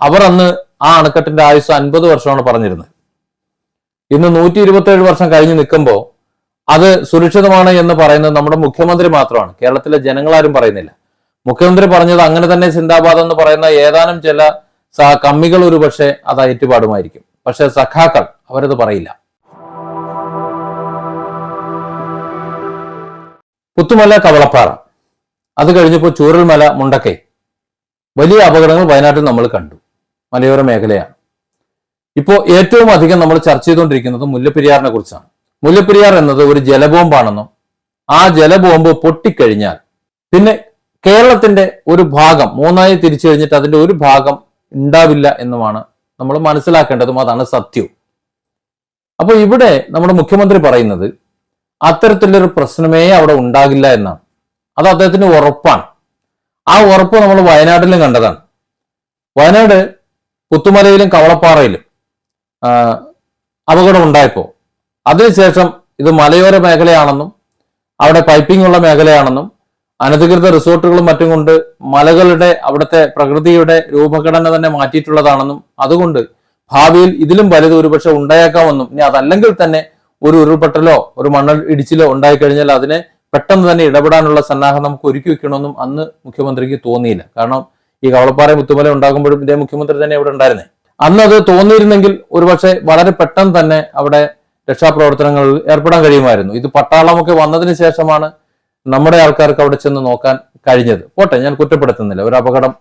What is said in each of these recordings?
അവർ അന്ന് ആ അണക്കെട്ടിന്റെ ആയുസ് അൻപത് വർഷമാണ് പറഞ്ഞിരുന്നത്. ഇന്ന് നൂറ്റി ഇരുപത്തേഴ് വർഷം കഴിഞ്ഞ് നിൽക്കുമ്പോൾ അത് സുരക്ഷിതമാണ് എന്ന് പറയുന്നത് നമ്മുടെ മുഖ്യമന്ത്രി മാത്രമാണ്. കേരളത്തിലെ ജനങ്ങളാരും പറയുന്നില്ല. മുഖ്യമന്ത്രി പറഞ്ഞത് അങ്ങനെ തന്നെ സിന്ദാബാദ് എന്ന് പറയുന്ന ഏതാനും ചില കമ്മികൾ ഒരു പക്ഷേ അത് ഏറ്റുപാടുമായിരിക്കും. പക്ഷെ സഖാക്കൾ അവരത് പറയില്ല. പുത്തുമല കവളപ്പാറ. അത് കഴിഞ്ഞപ്പോൾ ചൂരൽമല മുണ്ടക്കൈ. വലിയ അപകടങ്ങൾ വയനാട്ടിൽ നമ്മൾ കണ്ടു. മലയോര മേഖലയാണ്. ഇപ്പോൾ ഏറ്റവും അധികം നമ്മൾ ചർച്ച ചെയ്തുകൊണ്ടിരിക്കുന്നത് മുല്ലപ്പെരിയാറിനെ കുറിച്ചാണ്. മുല്ലപ്പെരിയാർ എന്നത് ഒരു ജലബോംബാണെന്നും ആ ജലബോംബ് പൊട്ടിക്കഴിഞ്ഞാൽ പിന്നെ കേരളത്തിന്റെ ഒരു ഭാഗം മൂന്നായി തിരിച്ചു കഴിഞ്ഞിട്ട് അതിന്റെ ഒരു ഭാഗം ഉണ്ടാവില്ല എന്നുമാണ് നമ്മൾ മനസ്സിലാക്കേണ്ടതും അതാണ് സത്യവും. അപ്പോൾ ഇവിടെ നമ്മുടെ മുഖ്യമന്ത്രി പറയുന്നത് അത്തരത്തിലൊരു പ്രശ്നമേ അവിടെ ഉണ്ടാകില്ല എന്നാണ്. അത് അദ്ദേഹത്തിന് ഉറപ്പാണ്. ആ ഉറപ്പ് നമ്മൾ വയനാട്ടിലും കണ്ടതാണ്. വയനാട് പുത്തുമലയിലും കവളപ്പാറയിലും അപകടം ഉണ്ടായപ്പോൾ അതിനുശേഷം ഇത് മലയോര മേഖലയാണെന്നും അവിടെ പൈപ്പിംഗ് ഉള്ള മേഖലയാണെന്നും അനധികൃത റിസോർട്ടുകളും മറ്റും കൊണ്ട് മലകളുടെ അവിടുത്തെ പ്രകൃതിയുടെ രൂപഘടന തന്നെ മാറ്റിയിട്ടുള്ളതാണെന്നും അതുകൊണ്ട് ഭാവിയിൽ ഇതിലും വലുത് ഒരുപക്ഷെ ഉണ്ടായേക്കാമെന്നും ഇനി അതല്ലെങ്കിൽ തന്നെ ഒരു ഉരുൾപൊട്ടലോ ഒരു മണ്ണൽ ഇടിച്ചിലോ ഉണ്ടായിക്കഴിഞ്ഞാൽ അതിനെ പെട്ടെന്ന് തന്നെ ഇടപെടാനുള്ള സന്നാഹം നമുക്ക് ഒരുക്കി വെക്കണമെന്നും അന്ന് മുഖ്യമന്ത്രിക്ക് തോന്നിയില്ല. കാരണം ഈ കവളപ്പാറ മുത്തുമല ഉണ്ടാകുമ്പോഴും ഇതേ മുഖ്യമന്ത്രി തന്നെ ഇവിടെ ഉണ്ടായിരുന്നേ. അന്ന് അത് തോന്നിയിരുന്നെങ്കിൽ ഒരുപക്ഷെ വളരെ പെട്ടെന്ന് തന്നെ അവിടെ രക്ഷാപ്രവർത്തനങ്ങളിൽ ഏർപ്പെടാൻ കഴിയുമായിരുന്നു. ഇത് പട്ടാളമൊക്കെ വന്നതിന് ശേഷമാണ് നമ്മുടെ ആൾക്കാർക്ക് അവിടെ ചെന്ന് നോക്കാൻ കഴിഞ്ഞത്. പോട്ടെ ഞാൻ കുറ്റപ്പെടുത്തുന്നില്ല. ഒരു അപകടം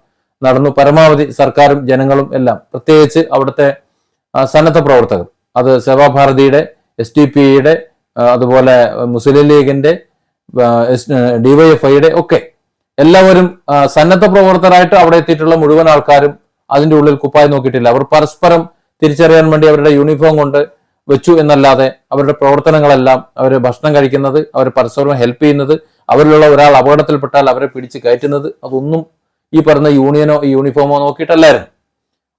നടന്നു. പരമാവധി സർക്കാരും ജനങ്ങളും എല്ലാം പ്രത്യേകിച്ച് അവിടുത്തെ സന്നദ്ധ പ്രവർത്തകർ അത് സേവാഭാരതിയുടെ എസ് ടി പിയുടെ അതുപോലെ മുസ്ലിം ലീഗിന്റെ ഡിവൈഎഫ്ഐയുടെ ഒക്കെ എല്ലാവരും സന്നദ്ധ പ്രവർത്തകരായിട്ട് അവിടെ എത്തിയിട്ടുള്ള മുഴുവൻ ആൾക്കാരും അതിന്റെ ഉള്ളിൽ കുപ്പായി നോക്കിയിട്ടില്ല. അവർ പരസ്പരം തിരിച്ചറിയാൻ വേണ്ടി അവരുടെ യൂണിഫോം കൊണ്ട് വെച്ചു എന്നല്ലാതെ അവരുടെ പ്രവർത്തനങ്ങളെല്ലാം അവർ ഭക്ഷണം കഴിക്കുന്നത് അവർ പരസ്പരം ഹെൽപ്പ് ചെയ്യുന്നത് അവരിലുള്ള ഒരാൾ അപകടത്തിൽപ്പെട്ടാൽ അവരെ പിടിച്ച് കയറ്റുന്നത് അതൊന്നും ഈ പറഞ്ഞ യൂണിയനോ യൂണിഫോമോ നോക്കിയിട്ടല്ലായിരുന്നു.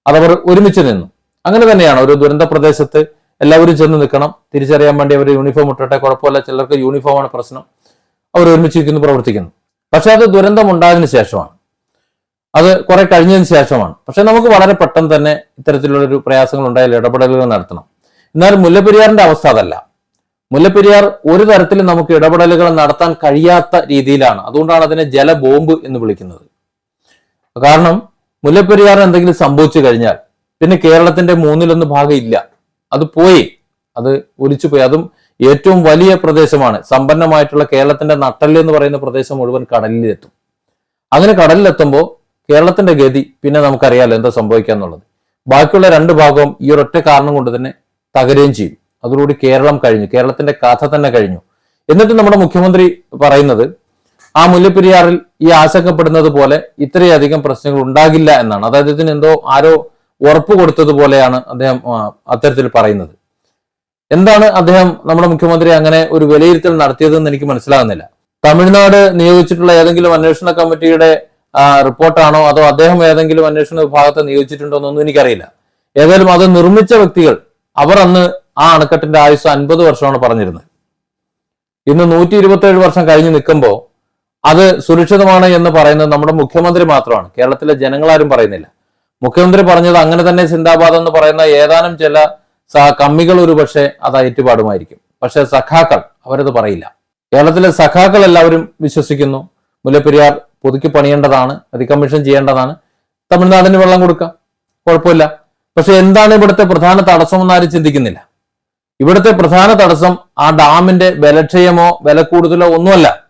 അതവർ ഒരുമിച്ച് നിന്നു. അങ്ങനെ തന്നെയാണ് ഒരു ദുരന്ത പ്രദേശത്ത് എല്ലാവരും ചെന്ന് നിൽക്കണം തിരിച്ചറിയാൻ വേണ്ടി അവർ യൂണിഫോം ഇട്ടട്ടെ കുഴപ്പമില്ല ചിലർക്ക് യൂണിഫോമാണ് പ്രശ്നം. അവർ ഒരുമിച്ച് നിൽക്കുന്നു പ്രവർത്തിക്കുന്നു. പക്ഷെ അത് ദുരന്തം ഉണ്ടായതിനു ശേഷമാണ്. അത് കുറെ കഴിഞ്ഞതിന് ശേഷമാണ്. പക്ഷെ നമുക്ക് വളരെ പെട്ടെന്ന് തന്നെ ഇത്തരത്തിലുള്ളൊരു പ്രയാസങ്ങൾ ഉണ്ടായാൽ ഇടപെടലുകൾ നടത്തണം. എന്നാൽ മുല്ലപ്പെരിയാറിന്റെ അവസ്ഥ അതല്ല. മുല്ലപ്പെരിയാർ ഒരു തരത്തിലും നമുക്ക് ഇടപെടലുകൾ നടത്താൻ കഴിയാത്ത രീതിയിലാണ്. അതുകൊണ്ടാണ് അതിനെ ജലബോംബ് എന്ന് വിളിക്കുന്നത്. കാരണം മുല്ലപ്പെരിയാർ എന്തെങ്കിലും സംഭവിച്ചു കഴിഞ്ഞാൽ പിന്നെ കേരളത്തിന്റെ മൂന്നിലൊന്ന് ഭാഗം ഇല്ല. അത് പോയി. അത് ഒലിച്ചു പോയി അതും ഏറ്റവും വലിയ പ്രദേശമാണ്. സമ്പന്നമായിട്ടുള്ള കേരളത്തിന്റെ നട്ടൽ എന്ന് പറയുന്ന പ്രദേശം മുഴുവൻ കടലിലെത്തും. അങ്ങനെ കടലിലെത്തുമ്പോൾ കേരളത്തിന്റെ ഗതി പിന്നെ നമുക്കറിയാലോ എന്താ സംഭവിക്കുക എന്നുള്ളത്. ബാക്കിയുള്ള രണ്ട് ഭാഗവും ഈ ഒരൊറ്റ കാരണം കൊണ്ട് തന്നെ തകരുകയും ചെയ്യും. അതോടുകൂടി കേരളം കഴിഞ്ഞു. കേരളത്തിന്റെ കഥ തന്നെ കഴിഞ്ഞു. എന്നിട്ട് നമ്മുടെ മുഖ്യമന്ത്രി പറയുന്നത് ആ മുല്ലപ്പെരിയാറിൽ ഈ ആശങ്കപ്പെടുന്നത് പോലെ ഇത്രയധികം പ്രശ്നങ്ങൾ ഉണ്ടാകില്ല എന്നാണ്. അതായത് ഇതിന് എന്തോ ആരോ ഉറപ്പ് കൊടുത്തതുപോലെയാണ് അദ്ദേഹം അത്തരത്തിൽ പറയുന്നത്. എന്താണ് അദ്ദേഹം നമ്മുടെ മുഖ്യമന്ത്രി അങ്ങനെ ഒരു വിലയിരുത്തൽ നടത്തിയതെന്ന് എനിക്ക് മനസ്സിലാകുന്നില്ല. തമിഴ്നാട് നിയോഗിച്ചിട്ടുള്ള ഏതെങ്കിലും അന്വേഷണ കമ്മിറ്റിയുടെ റിപ്പോർട്ടാണോ? അതോ അദ്ദേഹം ഏതെങ്കിലും അന്വേഷണ വിഭാഗത്തെ നിയോഗിച്ചിട്ടുണ്ടോ എന്നൊന്നും എനിക്കറിയില്ല. ഏതായാലും അത് നിർമ്മിച്ച വ്യക്തികൾ അവർ അന്ന് ആ അണക്കെട്ടിന്റെ ആയുസ് അൻപത് വർഷമാണ് പറഞ്ഞിരുന്നത്. ഇന്ന് നൂറ്റി ഇരുപത്തേഴ് വർഷം കഴിഞ്ഞ് നിൽക്കുമ്പോൾ അത് സുരക്ഷിതമാണ് എന്ന് പറയുന്നത് നമ്മുടെ മുഖ്യമന്ത്രി മാത്രമാണ്. കേരളത്തിലെ ജനങ്ങളാരും പറയുന്നില്ല. മുഖ്യമന്ത്രി പറഞ്ഞത് അങ്ങനെ തന്നെ സിന്ദാബാദ് എന്ന് പറയുന്ന ഏതാനും ചില സ- കമ്മികൾ ഒരു പക്ഷേ അത് ഏറ്റുപാടുമായിരിക്കും. പക്ഷെ സഖാക്കൾ അവരത് പറയില്ല. കേരളത്തിലെ സഖാക്കൾ എല്ലാവരും വിശ്വസിക്കുന്നു. മുല്ലപ്പെരിയാർ പുതുക്കി പണിയേണ്ടതാണ് അതികമ്മീഷൻ ചെയ്യേണ്ടതാണ്. തമിഴ്നാടിന് വെള്ളം കൊടുക്കാം. കുഴപ്പമില്ല. പക്ഷെ എന്താണ് ഇവിടുത്തെ പ്രധാന തടസ്സമെന്ന് ആരും ചിന്തിക്കുന്നില്ല. ഇവിടുത്തെ പ്രധാന തടസ്സം ആ ഡാമിന്റെ വിലക്ഷയമോ വില കൂടുതലോ ഒന്നുമല്ല.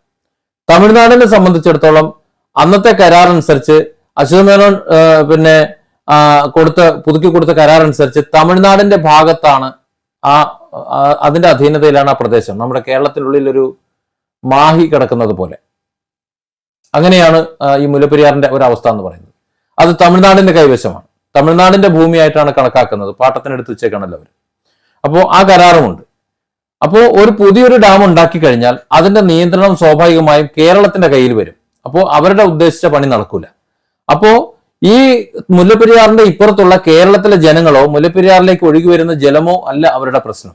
തമിഴ്നാടിനെ സംബന്ധിച്ചിടത്തോളം അന്നത്തെ കരാർ അനുസരിച്ച് മേനോൻ പിന്നെ കൊടുത്ത പുതുക്കി കൊടുത്ത കരാർ അനുസരിച്ച് തമിഴ്നാടിന്റെ ഭാഗത്താണ് ആ അതിന്റെ അധീനതയിലാണ് ആ പ്രദേശം. നമ്മുടെ കേരളത്തിനുള്ളിൽ ഒരു മാഹി കിടക്കുന്നത് പോലെ. അങ്ങനെയാണ് ഈ മുല്ലപ്പെരിയാറിന്റെ ഒരു അവസ്ഥ എന്ന് പറയുന്നത്. അത് തമിഴ്നാടിന്റെ കൈവശമാണ്. തമിഴ്നാടിന്റെ ഭൂമിയായിട്ടാണ് കണക്കാക്കുന്നത്. പാട്ടത്തിനെടുത്ത് വെച്ചേക്കാണല്ലോ അവർ അപ്പോൾ ആ കരാറുമുണ്ട്. അപ്പോൾ ഒരു പുതിയൊരു ഡാം ഉണ്ടാക്കി കഴിഞ്ഞാൽ അതിന്റെ നിയന്ത്രണം സ്വാഭാവികമായും കേരളത്തിന്റെ കയ്യിൽ വരും. അപ്പോൾ അവരുടെ ഉദ്ദേശിച്ച പണി നടക്കൂല. അപ്പോ ഈ മുല്ലപ്പെരിയാറിന്റെ ഇപ്പുറത്തുള്ള കേരളത്തിലെ ജനങ്ങളോ മുല്ലപ്പെരിയാറിലേക്ക് ഒഴുകി വരുന്ന ജലമോ അല്ല അവരുടെ പ്രശ്നം.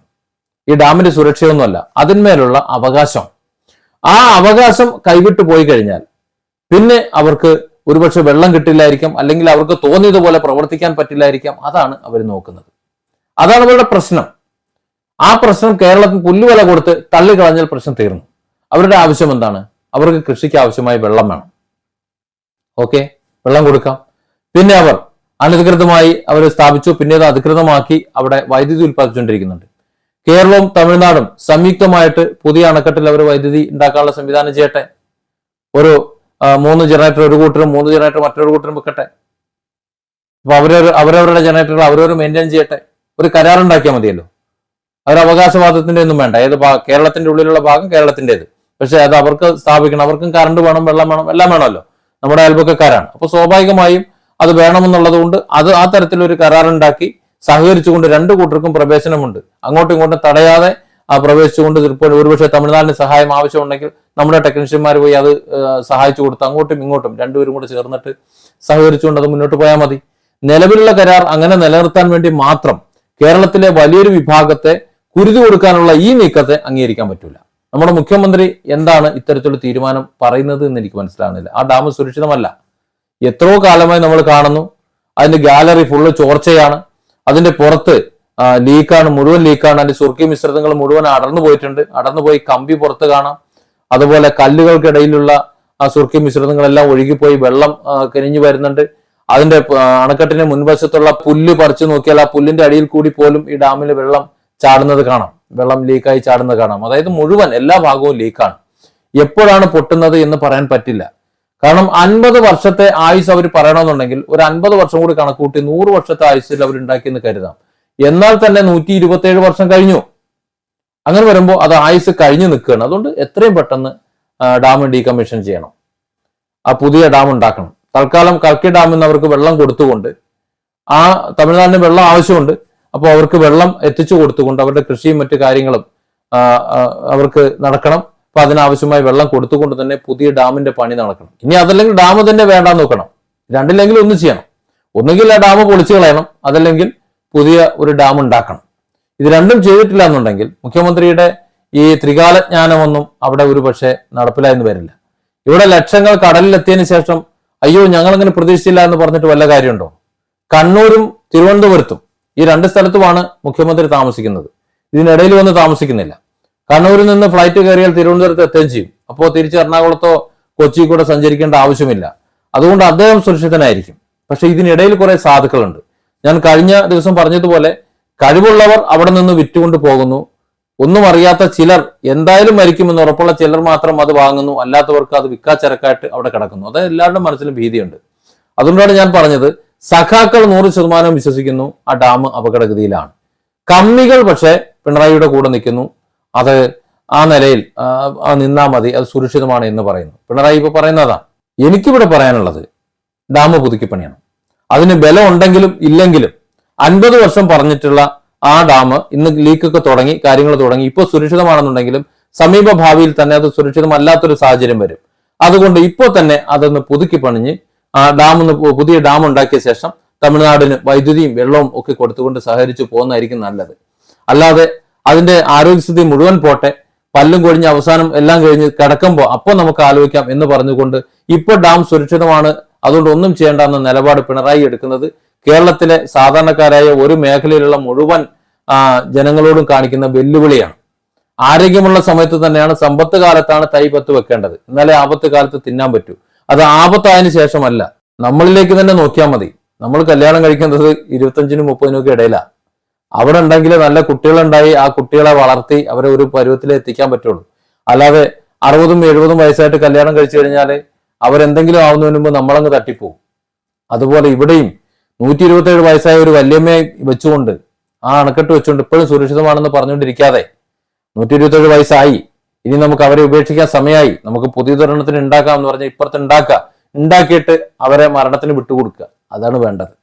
ഈ ഡാമിന്റെ സുരക്ഷയൊന്നുമല്ല അതിന്മേലുള്ള അവകാശം. ആ അവകാശം കൈവിട്ടു പോയി കഴിഞ്ഞാൽ പിന്നെ അവർക്ക് ഒരുപക്ഷെ വെള്ളം കിട്ടില്ലായിരിക്കാം അല്ലെങ്കിൽ അവർക്ക് തോന്നിയതുപോലെ പ്രവർത്തിക്കാൻ പറ്റില്ലായിരിക്കാം അതാണ് അവർ നോക്കുന്നത്. അതാണ് അവരുടെ പ്രശ്നം. ആ പ്രശ്നം കേരളത്തിന് പുല്ലുവില കൊടുത്ത് തള്ളിക്കളഞ്ഞാൽ പ്രശ്നം തീർന്നു. അവരുടെ ആവശ്യം എന്താണ്? അവർക്ക് കൃഷിക്ക് ആവശ്യമായ വെള്ളം വേണം. ഓക്കെ? വെള്ളം കൊടുക്കാം. പിന്നെ അവർ അനധികൃതമായി അവർ സ്ഥാപിച്ചു പിന്നീട് അധികൃതമാക്കി അവിടെ വൈദ്യുതി ഉൽപ്പാദിച്ചുകൊണ്ടിരിക്കുന്നുണ്ട് കേരളവും തമിഴ്നാടും സംയുക്തമായിട്ട് പുതിയ അണക്കെട്ടിൽ അവർ വൈദ്യുതി ഉണ്ടാക്കാനുള്ള സംവിധാനം ചെയ്യട്ടെ? ഒരു മൂന്ന് ജനറേറ്റർ ഒരു കൂട്ടരും മൂന്ന് ജനറേറ്റർ മറ്റൊരു കൂട്ടരും വെക്കട്ടെ? അപ്പൊ അവരവർ അവരവരുടെ ജനറേറ്ററുകൾ അവരവർ മെയിന്റെയിൻ ചെയ്യട്ടെ? ഒരു കരാറുണ്ടാക്കിയാൽ മതിയല്ലോ. അവർ അവകാശവാദത്തിന്റെ ഒന്നും വേണ്ട. ഏത് കേരളത്തിന്റെ ഉള്ളിലുള്ള ഭാഗം കേരളത്തിന്റെത് പക്ഷെ അത് അവർക്ക് സ്ഥാപിക്കണം. അവർക്കും കറണ്ട് വേണം വെള്ളം വേണം എല്ലാം വേണമല്ലോ. നമ്മുടെ അയൽപക്കക്കാരാണ്. അപ്പൊ സ്വാഭാവികമായും അത് വേണമെന്നുള്ളത് കൊണ്ട് അത് ആ തരത്തിലൊരു കരാറുണ്ടാക്കി സഹകരിച്ചുകൊണ്ട് രണ്ടു കൂട്ടർക്കും പ്രവേശനമുണ്ട്. അങ്ങോട്ടും ഇങ്ങോട്ടും തടയാതെ പ്രവേശിച്ചുകൊണ്ട് ഇപ്പോൾ ഒരുപക്ഷെ തമിഴ്നാടിന് സഹായം ആവശ്യമുണ്ടെങ്കിൽ നമ്മുടെ ടെക്നീഷ്യന്മാർ പോയി അത് സഹായിച്ചു കൊടുത്ത് അങ്ങോട്ടും ഇങ്ങോട്ടും രണ്ടുപേരും കൂടെ ചേർന്നിട്ട് സഹകരിച്ചുകൊണ്ട് അത് മുന്നോട്ട് പോയാൽ മതി. നിലവിലുള്ള കരാർ അങ്ങനെ നിലനിർത്താൻ വേണ്ടി മാത്രം കേരളത്തിലെ വലിയൊരു വിഭാഗത്തെ കുരുതി കൊടുക്കാനുള്ള ഈ നീക്കത്തെ അംഗീകരിക്കാൻ പറ്റൂല. നമ്മുടെ മുഖ്യമന്ത്രി എന്താണ് ഇത്തരത്തിലുള്ള തീരുമാനം പറയുന്നത് എന്ന് എനിക്ക് മനസ്സിലാകുന്നില്ല ആ ഡാം സുരക്ഷിതമല്ല. എത്രയോ കാലമായി നമ്മൾ കാണുന്നു. അതിന്റെ ഗാലറി ഫുള്ള് ചോർച്ചയാണ്. അതിന്റെ പുറത്ത് ലീക്കാണ് മുഴുവൻ ലീക്കാണ് അതിന്റെ സുർക്കി മിശ്രിതങ്ങൾ മുഴുവൻ അടർന്നു പോയിട്ടുണ്ട്. അടർന്നു പോയി കമ്പി പുറത്ത് കാണാം. അതുപോലെ കല്ലുകൾക്കിടയിലുള്ള ആ സുർക്കി മിശ്രിതങ്ങളെല്ലാം ഒഴുകിപ്പോയി വെള്ളം കരിഞ്ഞു വരുന്നുണ്ട്. അതിന്റെ അണക്കെട്ടിന്റെ മുൻവശത്തുള്ള പുല്ല് പറിച്ചു നോക്കിയാൽ ആ പുല്ലിന്റെ അടിയിൽ കൂടി പോലും ഈ ഡാമിൽ വെള്ളം ചാടുന്നത് കാണാം. വെള്ളം ലീക്കായി ചാടുന്നത് കാണാം. അതായത് മുഴുവൻ എല്ലാ ഭാഗവും ലീക്കാണ് എപ്പോഴാണ് പൊട്ടുന്നത് എന്ന് പറയാൻ പറ്റില്ല. കാരണം അൻപത് വർഷത്തെ ആയുസ് അവർ പറയണമെന്നുണ്ടെങ്കിൽ ഒരു അൻപത് വർഷം കൂടി കണക്കൂട്ടി നൂറ് വർഷത്തെ ആയുസ്സിൽ അവർ ഉണ്ടാക്കിയെന്ന് കരുതാം. എന്നാൽ തന്നെ നൂറ്റി ഇരുപത്തേഴ് വർഷം കഴിഞ്ഞു. അങ്ങനെ വരുമ്പോൾ അത് ആയുസ് കഴിഞ്ഞു നിൽക്കുകയാണ്. അതുകൊണ്ട് എത്രയും പെട്ടെന്ന് ഡാം ഡീകമ്മീഷൻ ചെയ്യണം. ആ പുതിയ ഡാം ഉണ്ടാക്കണം. തൽക്കാലം കൽക്കി ഡാമിൽ നിന്ന് അവർക്ക് വെള്ളം കൊടുത്തുകൊണ്ട് ആ തമിഴ്നാടിന് വെള്ളം ആവശ്യമുണ്ട്. അപ്പോൾ അവർക്ക് വെള്ളം എത്തിച്ചു കൊടുത്തുകൊണ്ട് അവരുടെ കൃഷിയും മറ്റു കാര്യങ്ങളും അവർക്ക് നടക്കണം. അപ്പൊ അതിനാവശ്യമായി വെള്ളം കൊടുത്തുകൊണ്ട് തന്നെ പുതിയ ഡാമിന്റെ പണി നടക്കണം. ഇനി അതല്ലെങ്കിൽ ഡാം തന്നെ വേണ്ടാന്ന് നോക്കണം. രണ്ടില്ലെങ്കിൽ ഒന്ന് ചെയ്യണം. ഒന്നുകിൽ ആ ഡാം പൊളിച്ചു കളയണം അതല്ലെങ്കിൽ പുതിയ ഒരു ഡാം ഉണ്ടാക്കണം. ഇത് രണ്ടും ചെയ്തിട്ടില്ല എന്നുണ്ടെങ്കിൽ മുഖ്യമന്ത്രിയുടെ ഈ ത്രികാലജ്ഞാനമൊന്നും അവിടെ ഒരു പക്ഷേ നടപ്പിലായെന്ന് വരില്ല. ഇവിടെ ലക്ഷങ്ങൾ കടലിലെത്തിയതിനു ശേഷം അയ്യോ ഞങ്ങളങ്ങനെ പ്രതീക്ഷിച്ചില്ല എന്ന് പറഞ്ഞിട്ട് വല്ല കാര്യമുണ്ടോ? കണ്ണൂരും തിരുവനന്തപുരത്തും ഈ രണ്ട് സ്ഥലത്തുമാണ് മുഖ്യമന്ത്രി താമസിക്കുന്നത്. ഇതിനിടയിൽ വന്ന് താമസിക്കുന്നില്ല. കണ്ണൂരിൽ നിന്ന് ഫ്ലൈറ്റ് കയറിയാൽ തിരുവനന്തപുരത്ത് എത്തുകയും ചെയ്യും. അപ്പോൾ തിരിച്ച് എറണാകുളത്തോ കൊച്ചി കൂടെ സഞ്ചരിക്കേണ്ട ആവശ്യമില്ല. അതുകൊണ്ട് അദ്ദേഹം സുരക്ഷിതനായിരിക്കും. പക്ഷെ ഇതിനിടയിൽ കുറെ സാധുക്കളുണ്ട്. ഞാൻ കഴിഞ്ഞ ദിവസം പറഞ്ഞതുപോലെ കഴിവുള്ളവർ അവിടെ നിന്ന് വിറ്റുകൊണ്ട് പോകുന്നു. ഒന്നും അറിയാത്ത ചിലർ എന്തായാലും മരിക്കുമെന്ന് ഉറപ്പുള്ള ചിലർ മാത്രം അത് വാങ്ങുന്നു. അല്ലാത്തവർക്ക് അത് വിക്കാച്ചരക്കായിട്ട് അവിടെ കിടക്കുന്നു. അത് എല്ലാവരുടെ മനസ്സിലും ഭീതിയുണ്ട്. അതുകൊണ്ടാണ് ഞാൻ പറഞ്ഞത് സഖാക്കൾ നൂറ് ശതമാനം വിശ്വസിക്കുന്നു ആ ഡാം അപകടഗതിയിലാണ്. കമ്മികൾ പക്ഷേ പിണറായിയുടെ കൂടെ നിൽക്കുന്നു. അത് ആ നിലയിൽ നിന്നാൽ മതി അത് സുരക്ഷിതമാണ് എന്ന് പറയുന്നു. പിണറായി ഇപ്പൊ പറയുന്നതാണ് എനിക്കിവിടെ പറയാനുള്ളത് ഡാം പുതുക്കി പണിയണം. അതിന് ബലം ഉണ്ടെങ്കിലും ഇല്ലെങ്കിലും അൻപത് വർഷം പറഞ്ഞിട്ടുള്ള ആ ഡാം ഇന്ന് ലീക്കൊക്കെ തുടങ്ങി കാര്യങ്ങൾ തുടങ്ങി ഇപ്പോൾ സുരക്ഷിതമാണെന്നുണ്ടെങ്കിലും സമീപ ഭാവിയിൽ തന്നെ അത് സുരക്ഷിതമല്ലാത്തൊരു സാഹചര്യം വരും. അതുകൊണ്ട് ഇപ്പോൾ തന്നെ അതൊന്ന് പുതുക്കി പണിഞ്ഞ് ആ ഡാം ഒന്ന് പുതിയ ഡാം ഉണ്ടാക്കിയ ശേഷം തമിഴ്നാടിന് വൈദ്യുതിയും വെള്ളവും ഒക്കെ കൊടുത്തുകൊണ്ട് സഹകരിച്ചു പോകുന്നതായിരിക്കും നല്ലത്. അല്ലാതെ അതിന്റെ ആരോഗ്യസ്ഥിതി മുഴുവൻ പോട്ടെ പല്ലും കൊഴിഞ്ഞ് അവസാനം എല്ലാം കഴിഞ്ഞ് കിടക്കുമ്പോൾ അപ്പോൾ നമുക്ക് ആലോചിക്കാം എന്ന് പറഞ്ഞുകൊണ്ട് ഇപ്പൊ ഡാം സുരക്ഷിതമാണ് അതുകൊണ്ട് ഒന്നും ചെയ്യേണ്ട എന്ന നിലപാട് പിണറായി എടുക്കുന്നത്. കേരളത്തിലെ സാധാരണക്കാരായ ഒരു മേഖലയിലുള്ള മുഴുവൻ ജനങ്ങളോടും കാണിക്കുന്ന വെല്ലുവിളിയാണ്. ആരോഗ്യമുള്ള സമയത്ത് തന്നെയാണ് സമ്പത്ത് കാലത്താണ് തൈ പത്ത് വെക്കേണ്ടത്. എന്നാലേ ആപത്ത് കാലത്ത് തിന്നാൻ പറ്റൂ. അത് ആപത്തായതിനു ശേഷമല്ല. നമ്മളിലേക്ക് തന്നെ നോക്കിയാൽ മതി. നമ്മൾ കല്യാണം കഴിക്കുന്നത് ഇരുപത്തഞ്ചിനും മുപ്പതിനും ഒക്കെ ഇടയിലാണ് അവിടെ ഉണ്ടെങ്കിൽ നല്ല കുട്ടികളുണ്ടായി ആ കുട്ടികളെ വളർത്തി അവരെ ഒരു പരുവത്തിൽ എത്തിക്കാൻ പറ്റുള്ളൂ. അല്ലാതെ അറുപതും എഴുപതും വയസ്സായിട്ട് കല്യാണം കഴിച്ചു കഴിഞ്ഞാൽ അവരെന്തെങ്കിലും ആവുന്നതിന് മുമ്പ് നമ്മളങ്ങ് തട്ടിപ്പോവും. അതുപോലെ ഇവിടെയും നൂറ്റി ഇരുപത്തി ഏഴ് വയസ്സായ ഒരു വല്യമ്മയെ വെച്ചുകൊണ്ട് ആ അണക്കെട്ട് വെച്ചുകൊണ്ട് ഇപ്പോഴും സുരക്ഷിതമാണെന്ന് പറഞ്ഞുകൊണ്ടിരിക്കാതെ നൂറ്റി ഇരുപത്തി ഏഴ് വയസ്സായി. ഇനി നമുക്ക് അവരെ ഉപേക്ഷിക്കാൻ സമയമായി. നമുക്ക് പുതിയതൊരെണ്ണത്തിന് ഉണ്ടാക്കാം എന്ന് പറഞ്ഞാൽ ഇപ്പുറത്ത് ഉണ്ടാക്കുക. ഉണ്ടാക്കിയിട്ട് അവരെ മരണത്തിന് വിട്ടുകൊടുക്കുക. അതാണ് വേണ്ടത്.